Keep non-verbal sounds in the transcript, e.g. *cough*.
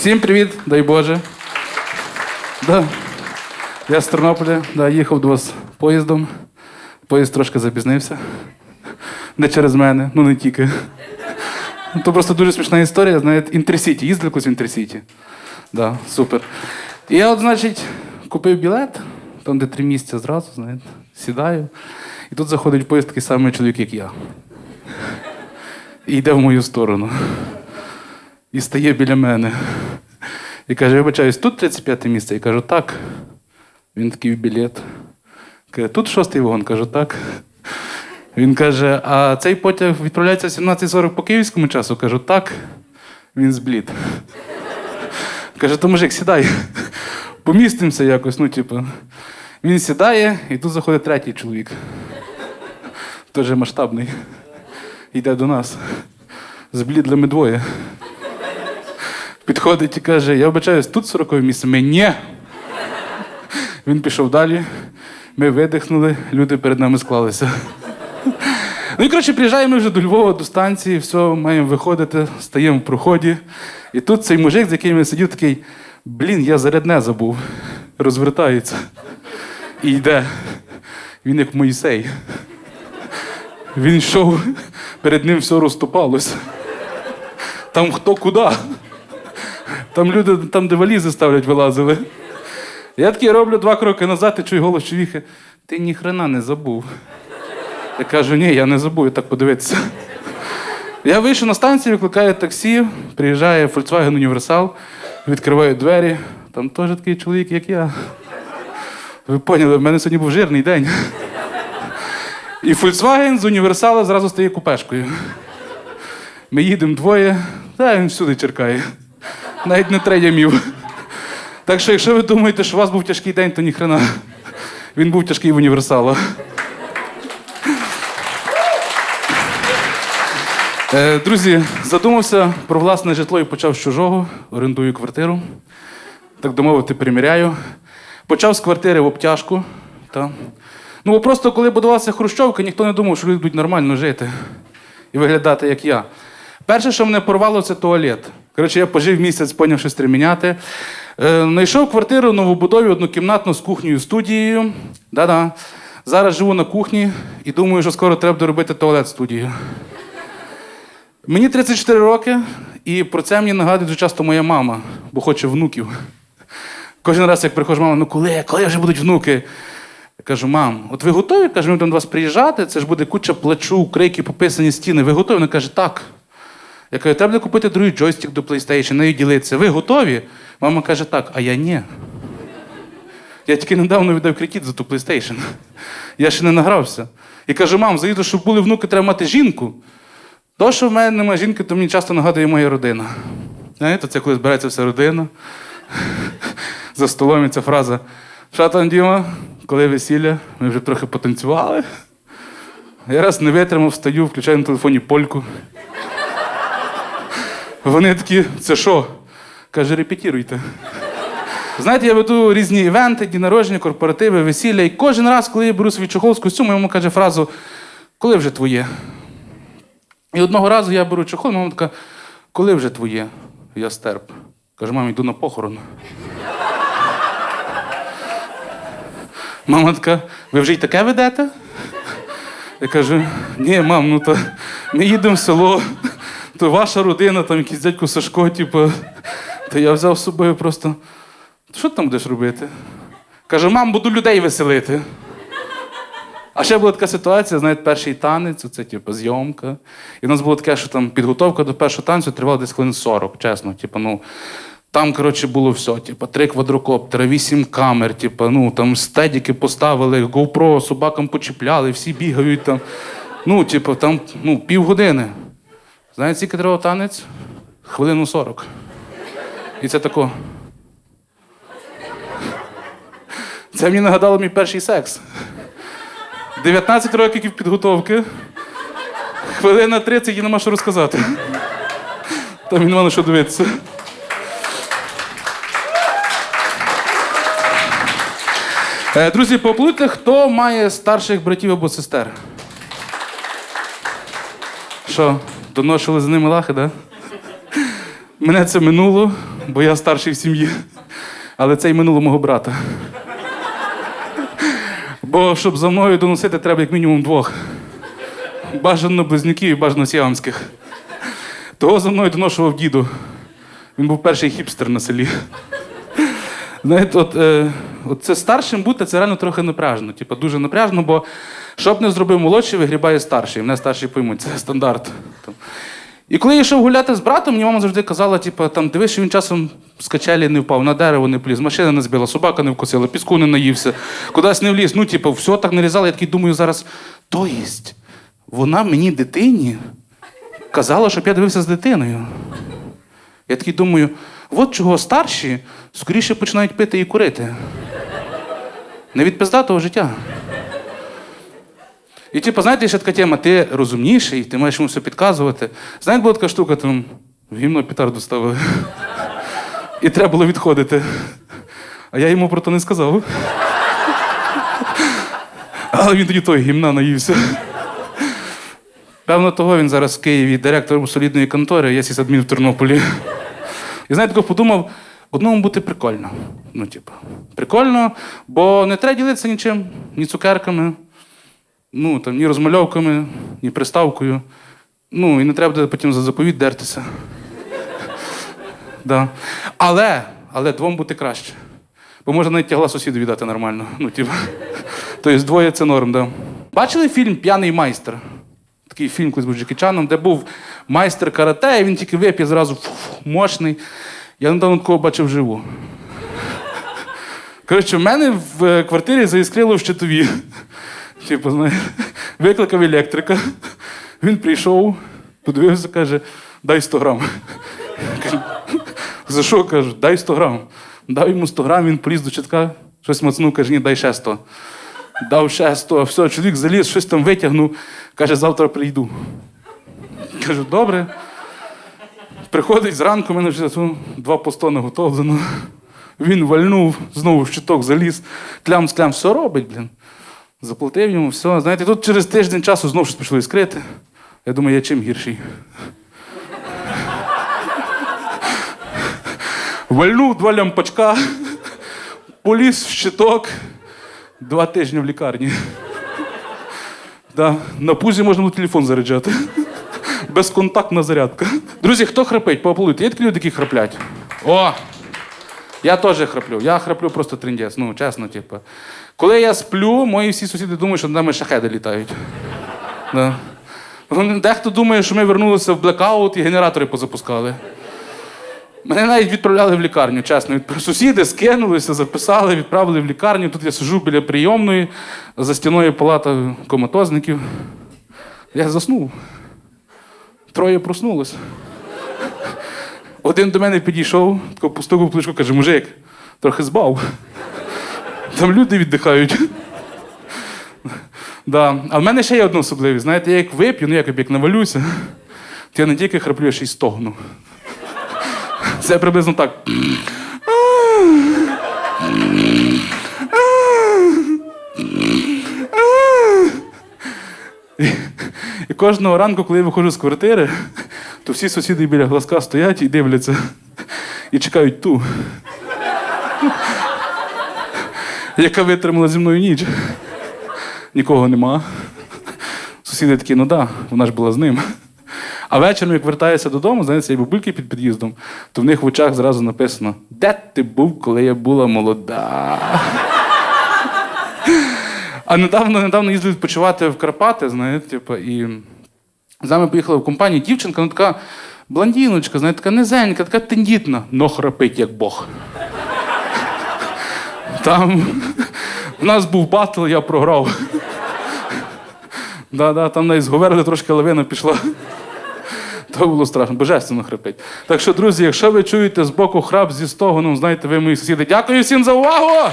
Всім привіт, дай Боже. Да. Я з Тернополя, да, їхав до вас поїздом. Поїзд трошки запізнився. Не через мене, ну не тільки. Ну, То просто дуже смішна історія, знаєте, Інтерсіті. Їздили в Інтерсіті. Да, супер. І я, от, значить, купив білет, там, де три місця зразу, знаєте, сідаю. І тут заходить поїзд такий самий чоловік, як я. І йде в мою сторону. І стає біля мене. І каже: вибачаюсь, тут 35 місце? Я кажу, так. Він такий в білет. Каже, тут шостий вагон, кажу, так. Він каже: а цей потяг відправляється о 17.40 по київському часу? Кажу, так. Він зблід. Каже, то мужик, сідай. Помістимося якось, ну, типу. Він сідає, і тут заходить третій чоловік. Теж масштабний. Йде до нас. Зблідли ми двоє. Підходить і каже: я вибачаюсь, тут 40 місце. Ми ні. Він пішов далі. Ми видихнули, люди перед нами склалися. Ну і коротше, приїжджаємо вже до Львова, до станції, все, маємо виходити, стаємо в проході. І тут цей мужик, з яким я сидів, такий: блін, я зарядне забув. Розвертається. І йде. Він як Моїсей. Він йшов, перед ним все розступалось. Там хто куди. Там люди, там, де валізи ставлять, вилазили. Я такий роблю два кроки назад і чую голос чоловіка. Ти ніхрена не забув. Я кажу, ні, я не забув, я так подивитися. Я вийшов на станцію, викликаю таксі, приїжджає Volkswagen Universal, відкриваю двері. Там теж такий чоловік, як я. Ви поняли, в мене сьогодні був жирний день. І Volkswagen з універсала зразу стає купешкою. Ми їдемо двоє, та він всюди черкає. Навіть не третямів. Так що, якщо ви думаєте, що у вас був тяжкий день, то ніхрена. Він був тяжкий в універсала. Е, Друзі, задумався про власне житло і почав з чужого, орендую квартиру. Так домовити, приміряю. Почав з квартири в обтяжку. Та. Ну, бо просто коли будувалася Хрущовка, ніхто не думав, що люди будуть нормально жити і виглядати, як я. Перше, що мене порвало, це туалет. Коротше, я пожив місяць, поняв щось триміняти. Е, знайшов квартиру в новобудові однокімнатну з кухнею студією. Да-да. Зараз живу на кухні і думаю, що скоро треба доробити туалет студію. Мені 34 роки, і про це мені нагадує дуже часто моя мама, бо хоче внуків. Кожен раз, як приходжу, мама, ну коли, коли вже будуть внуки? Я кажу, мам, от ви готові? Кажу, ми будемо до вас приїжджати, це ж буде куча плачу, крики, пописані стіни. Ви готові? Вона каже, так. Я кажу, треба купити другий джойстик до PlayStation, нею ділитися. Ви готові? Мама каже, так, а я ні. Я тільки недавно віддав кредит за ту PlayStation. Я ще не награвся. І кажу, мам, заїду, щоб були внуки, треба мати жінку. То, що в мене немає жінки, то мені часто нагадує моя родина. Знаєте, це коли збирається вся родина. За столом і ця фраза. Що там, Діма? Коли весілля, ми вже трохи потанцювали. Я раз не витримав, встаю, включаю на телефоні польку. Вони такі, це що? Каже, репетіруйте. Знаєте, я веду різні івенти, дні народження, корпоративи, весілля. І кожен раз, коли я беру свій чохол з костюму, йому каже фразу: коли вже твоє? І одного разу я беру чохол, мама така, коли вже твоє? Я стерп. Кажу, мам, йду на похорон. Мама така, ви вже й таке ведете? Я кажу, ні, мам, ну то ми їдемо в село, то ваша родина, там якийсь дядько Сашко, типу, то я взяв з собою просто. Що ти там будеш робити? Каже, мам, буду людей веселити. А ще була така ситуація, знаєте, перший танець, це типу зйомка. І в нас було таке, що там підготовка до першого танцю тривала десь хвилин 40, чесно. Типу, ну, там, коротше, було все. Типу, три квадрокоптера, вісім камер, типу, ну, там стедіки поставили, GoPro собакам почіпляли, всі бігають там. Ну, типу, там ну, півгодини. Знаєте, скільки тривав танець? Хвилину 40. І це тако. Це мені нагадало мій перший секс. 19 років підготовки. Хвилина 30 і нема що розказати. Там нема на що дивитися. Е, Друзі, поплутайте, хто має старших братів або сестер? Що, доношили за ними лахи? Да? Мене це минуло. бо я старший в сім'ї. Але це й минуло мого брата. Бо щоб за мною доносити, треба як мінімум двох. Бажано близнюків і бажано сіамських. Того за мною доношував діду. Він був перший хіпстер на селі. Знаєте, от, е, от це старшим бути це реально трохи напряжно. Типа дуже напряжно, бо що б не зробив молодший, вигрібає старший. Мене старший поймуть, це стандарт. І коли я йшов гуляти з братом, мені мама завжди казала, типу, там, дивись, що він часом з качелі не впав, на дерево не пліз, машина не збила, собака не вкусила, піску не наївся, кудись не вліз. Ну, типу, все так нарізали. Я такий думаю зараз, то єсть, вона мені дитині казала, щоб я дивився з дитиною. Я такий думаю, от чого старші скоріше починають пити і курити. Не від пиздатого життя. І типу, знаєте, ще така тема, ти розумніший, ти маєш йому все підказувати. Знаєте, була така штука, там в гімно петарду ставили. І треба було відходити. А я йому про то не сказав. Але він тоді той гімна наївся. Певно, того він зараз в Києві директором солідної контори, я сісадмін в Тернополі. І знаєте, тако подумав, одному бути прикольно. Ну, типу, прикольно, бо не треба ділитися нічим, ні цукерками, ну, там, ні розмальовками, ні приставкою. Ну, і не треба буде потім за заповіт дертися. *laughs* да. Але, але двом бути краще. Бо може навіть тягла сусіду віддати нормально. Ну. *laughs* Тобто двоє це норм, да. Бачили фільм П'яний майстер? Такий фільм колись був з Джекі де був майстер карате, і він тільки вип'є зразу фу, мощний. Я недавно такого бачив живу. *laughs* Коротше, в мене в е, квартирі заіскрило в щитові. Типу, знаєш, викликав електрика. Він прийшов, подивився, каже, дай 100 грам. За що? Кажу, дай 100 грам. Дав йому 100 грам, він поліз до чітка, щось мацнув, каже, ні, дай ще 100. Дав ще 100, все, чоловік заліз, щось там витягнув, каже, завтра прийду. Кажу, добре. Приходить зранку, мене вже два посто наготовлено. Він вальнув, знову в щиток заліз, клям з клям, все робить, блін. Заплатив йому, все. Знаєте, тут через тиждень часу знову щось почали скрити. Я думаю, я чим гірший. Вальнув два лямпачка, поліз в щиток, два тижні в лікарні. Да. На пузі можна було телефон заряджати. Безконтактна зарядка. Друзі, хто храпить? Поаплодуйте. Є такі люди, які храплять? О! Я теж храплю. Я храплю просто триндець, ну, чесно, типу. Коли я сплю, мої всі сусіди думають, що над нами шахеди літають. Да. Дехто думає, що ми вернулися в блекаут і генератори позапускали. Мене навіть відправляли в лікарню, чесно. Сусіди скинулися, записали, відправили в лікарню. Тут я сижу біля прийомної, за стіною палата коматозників. Я заснув. Троє проснулося. Один до мене підійшов, тако постукав плечку, каже, мужик, трохи збав. Там люди віддихають. Да. А в мене ще є одна особливість. Знаєте, я як вип'ю, ну як, як навалюся, то я не тільки храплю, я ще й стогну. Це приблизно так. І, кожного ранку, коли я виходжу з квартири, то всі сусіди біля глазка стоять і дивляться, і чекають ту, яка витримала зі мною ніч. Нікого нема. Сусіди такі, ну да, вона ж була з ним. А вечором, як вертаюся додому, знаєте, цієї бабульки під під'їздом, то в них в очах зразу написано: Де ти був, коли я була молода? А недавно, недавно їздив відпочивати в Карпати, знаєте, типу, і з нами поїхала в компанію дівчинка, ну така блондіночка, знаєте, така низенька, така тендітна, но храпить, як Бог. Там в нас був батл, я програв. Да-да, там навіть зговерли, трошки лавина пішла. То було страшно, божественно хрипить. Так що, друзі, якщо ви чуєте з боку храп зі стогоном, знаєте, ви мої сусіди. Дякую всім за увагу!